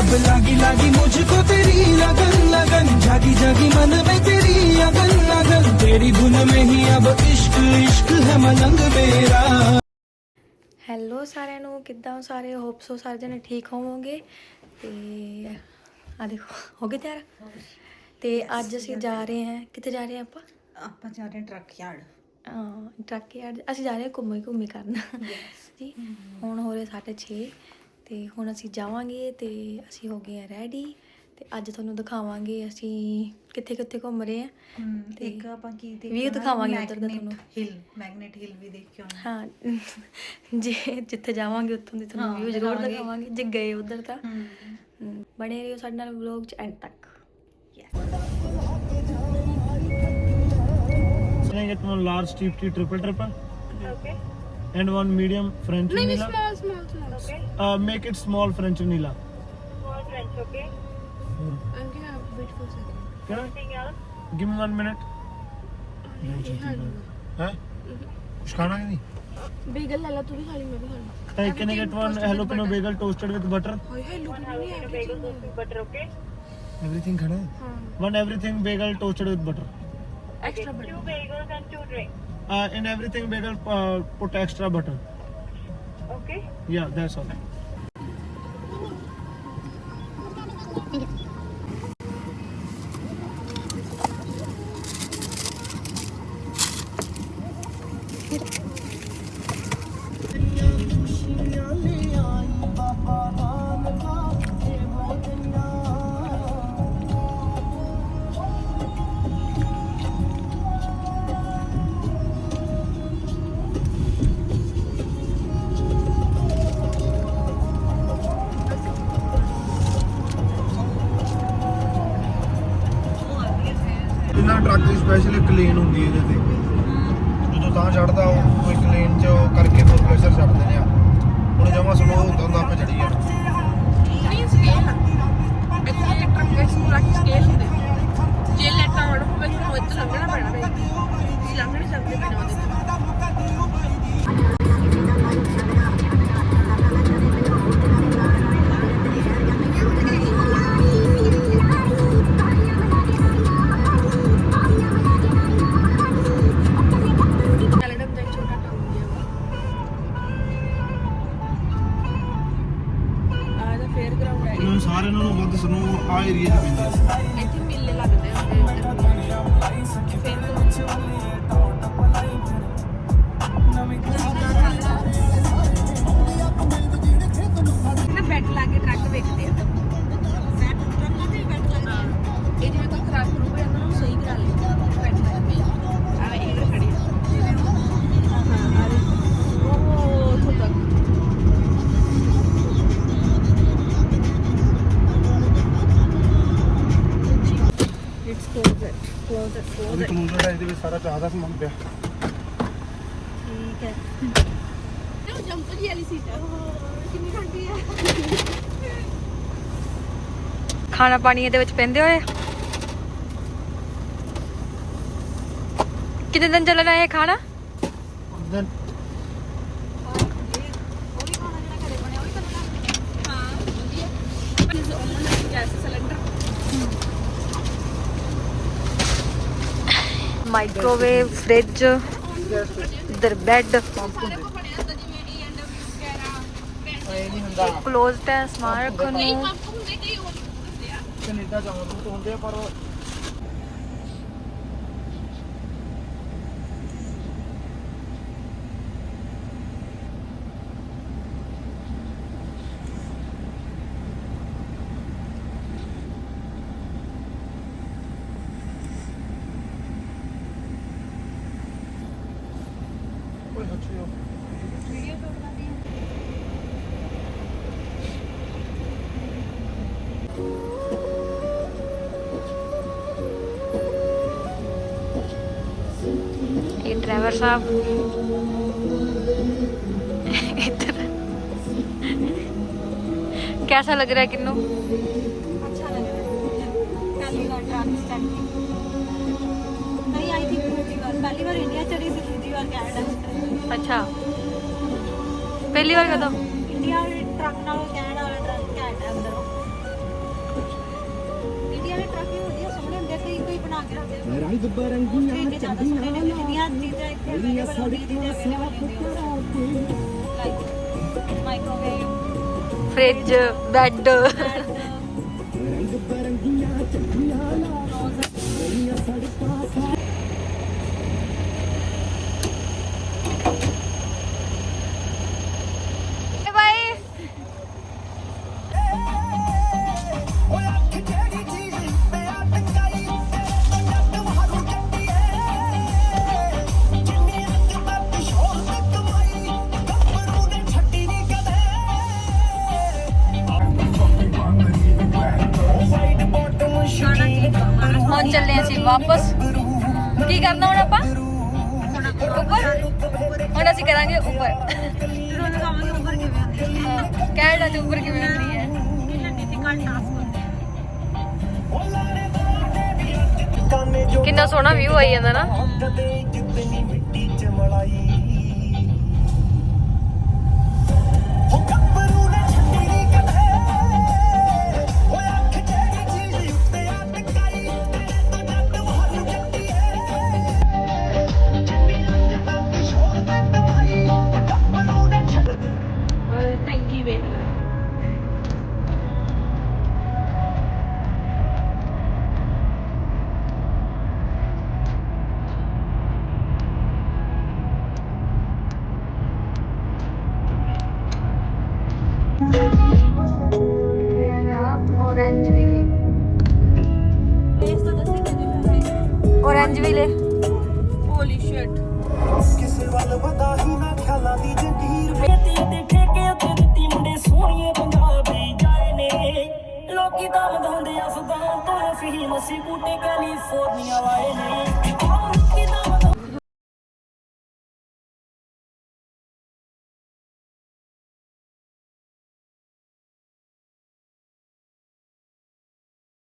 अब लागी लागी मुझको तेरी लगन लगन जागी जागी मन में तेरी अगन लगन तेरी धुन में ही अब इश्क इश्क है मलंग मेरा ਹੈਲੋ ਸਾਰਿਆਂ ਨੂੰ ਕਿੱਦਾਂ ਹੋ ਸਾਰੇ ਹੋਪ ਸੋ ਸਾਰੇ ਜਣੇ ਠੀਕ ਹੋਵੋਗੇ ਤੇ ਆ ਦੇਖੋ ਹੋ ਗਏ ਤਿਆਰ ਤੇ ਅੱਜ ਅਸੀਂ ਜਾ ਰਹੇ ਹਾਂ ਕਿੱਥੇ ਜਾ ਰਹੇ ਹਾਂ ਆਪਾਂ ਆਪਾਂ ਜਾ ਰਹੇ ਹਾਂ ਟਰੱਕ ਯਾਰਡ ਅਹ ਟਰੱਕ ਯਾਰਡ ਅਸੀਂ ਜਾ ਰਹੇ ਹਾਂ ਘੁੰਮੀ ਘੁੰਮੀ ਕਰਨ ਜੀ ਹੁਣ ਹੋ ਰਹੇ 6:30 ਤੇ ਹੁਣ ਅਸੀਂ ਜਾਵਾਂਗੇ ਤੇ ਅਸੀਂ ਹੋ ਗਏ ਆ ਰੈਡੀ ਤੇ ਅੱਜ ਤੁਹਾਨੂੰ ਦਿਖਾਵਾਂਗੇ ਅਸੀਂ ਕਿੱਥੇ ਕਿੱਥੇ ਘੁੰਮ ਰਹੇ ਹਾਂ ਤੇ ਇੱਕ ਆਪਾਂ ਕੀ ਦੇਖ View ਦਿਖਾਵਾਂਗੇ ਉੱਧਰ ਦਾ ਤੁਹਾਨੂੰ। ਹਿਲ ਮੈਗਨੇਟ ਹਿਲ ਵੀ ਦੇਖ ਕੇ ਆਉਣਾ ਹਾਂ ਜੇ ਜਿੱਥੇ ਜਾਵਾਂਗੇ ਉੱਥੋਂ ਦੀ ਤੁਹਾਨੂੰ ਵੀਊ ਜ਼ਰੂਰ ਦਿਖਾਵਾਂਗੇ। ਜੇ ਗਏ ਉਧਰ ਤਾਂ। ਬਣੇ ਰਹੋ ਸਾਡੇ ਨਾਲ ਵਲੌਗ ਚ ਐਂਡ ਤੱਕ। Get one large steep tea triple triple? and one medium French नहीं vanilla. Small small small okay Uh, make it small French vanilla. Small French okay uncle आप wait for second Can I? Anything else Give me one minute. हैं? कुछ खाना है नहीं? बेगल लाला तू भी खा ली मैं भी खा लूँ Uh, can I get one jalapeno bagel toasted with butter? Hi hi look one नहीं है हेलोपिनो बेगल दूसरी बटर ओके एवरीथिंग खाना है? हाँ One everything bagel toasted with butter. Extra two bagels and two drinks Uh, and everything we will uh, put extra button okay. Yeah that's all. ਇਹਨਾਂ truck ਦੀ special ਇੱਕ lane ਹੁੰਦੀ ਹੈ ਇਹਦੇ ਤੇ। ਜਦੋਂ ਤਾਂ ਚੜਦਾ ਉਹ ਇੱਕ ਲੇਨ 'ਚ ਕਰਕੇ ਫੁੱਲ ਪ੍ਰੈਸ਼ਰ ਛੱਡ ਦਿੰਦੇ ਆ। ਹੁਣ ਜਮਾ ਸਲੋ ਹੁੰਦਾ ਹੁੰਦਾ, ਆਪੇ ਚੜੀ ਜਾਣਾ ਨਹੀਂ ਸਕੇਲ ਇੱਥੇ ਫੇਅਰ ਗਰਾਊਂਡ ਹੈ ਇਹਨਾਂ ਸਾਰਿਆਂ ਨਾਲੋਂ ਵੱਧ ਸਨੋ ਆ ਏਰੀਆ 'ਚ ਪੈਂਦੀ ਹੈ ਇੱਥੇ ਮੇਲੇ ਲੱਗਦੇ ਹੁੰਦੇ ਫਿਰ ਨਾ ਇਹਦੇ ਵਿੱਚ ਸਾਰਾ ਚਾਹ ਦਾ ਸਮਾਨ ਪਿਆ। ਠੀਕ ਹੈ। ਤੇ ਜੰਪ ਜੀ ਵਾਲੀ ਸੀਟ ਹੈ ਕਿੰਨੀ ਠੰਡੀ ਹੈ ਖਾਣਾ ਪਾਣੀ ਇਹਦੇ ਵਿੱਚ ਪੈਂਦੇ ਹੋਏ? ਕਿੰਨੇ ਦਿਨ ਚੱਲਣਾ ਇਹ ਖਾਣਾ ਵੀ ਖਾਣਾ ਜਿਹੜਾ ਘਰੇ ਬਣਿਆ ਉਹ ਵੀ ਕਰਨਾ ਹਾਂ ਵਧੀਆ ਪਲੀਜ਼ ਉਹਨਾਂ ਗੈਸ ਸਿਲੰਡਰ ਮਾਈਕ੍ਰੋਵੇਵ ਫ੍ਰਿਜ ਇਧਰ ਬੈੱਡ ਕਲੋਜ਼ਡ ਹੈ ਸਮਾਨ ਰੱਖਣ ਨੂੰ ਕੈਨੇਡਾ ਜਾਉਣ ਨੂੰ ਹੁੰਦੇ ਆ ਪਰ ਇਹ ਡਰਾਈਵਰ ਸਾਹਿਬ ਇੱਧਰ कैसा लग रहा है किन्नू अच्छा लग रहा है नहीं आई थी पहली बार इंडिया चली थी दूसरी बार कैनेडा अच्छा। पहली बार कदम? इंडिया ट्रक नाल कैनेडा वाला ट्रक कैनेडा अंदर। इंडिया में ट्रक ही होती है सोने ਹੁੰਦੇ ਕਈ ਕੋਈ ਬਣਾ ਕੇ ਰੱਖਦੇ ਰੰਗ ਬਰੰਗੀਆਂ ਚੰਗੀਆਂ ਜਿਹੜੀਆਂ ਚੀਜ਼ਾਂ ਇੱਥੇ ਬੜੀਆਂ ਸੜਕਾਂ ਸਾਫ ਲਾਈਕ ਮਾਈਕ੍ਰੋਵੇਵ ਫ੍ਰਿਜ ਬੈੱਡ ਚੱਲੇ ਅਸੀਂ ਵਾਪਸ। ਕੀ ਕਰਨਾ ਹੁਣ ਆਪਾਂ? ਉੱਪਰ ਹੁਣ ਅਸੀਂ ਕਰਾਂਗੇ ਉੱਪਰ ਫਿਰ ਉਹ ਉੱਪਰ ਕਿਵੇਂ ਹੁੰਦੀ ਹੈ ਕੈਨੇਡਾ ਚ ਉੱਪਰ ਕਿਵੇਂ ਹੁੰਦੀ ਹੈ। ਕਿੰਨਾ ਸੋਹਣਾ ਵਿਊ ਆਈ ਜਾਂਦਾ ਨਾ। ਲੈ ਹੋਲੀ ਸ਼ਿਟ ਕਿਸੇ ਵੱਲ ਵਧਾ ਹੀ ਨਾ ਖਿਆਲਾਂ ਦੀ ਜੰਜੀਰ। ਬੇਤੀ ਤੇ ਠੇਕੇ ਉੱਤੇ ਦਿੱਤੀ ਮੁੰਡੇ ਸੋਹਣੀਏ ਪੰਜਾਬੀ ਜਾਏ ਨੇ। ਲੋਕੀ ਤਾਂ ਵਧਾਉਂਦੇ ਅਫਗਾਨ ਤੋਂ ਫਹੀਮ ਅਸੀਂ ਬੂਟੇ ਕੈਲੀਫੋਰਨੀਆ ਵਾਏ ਨੇ।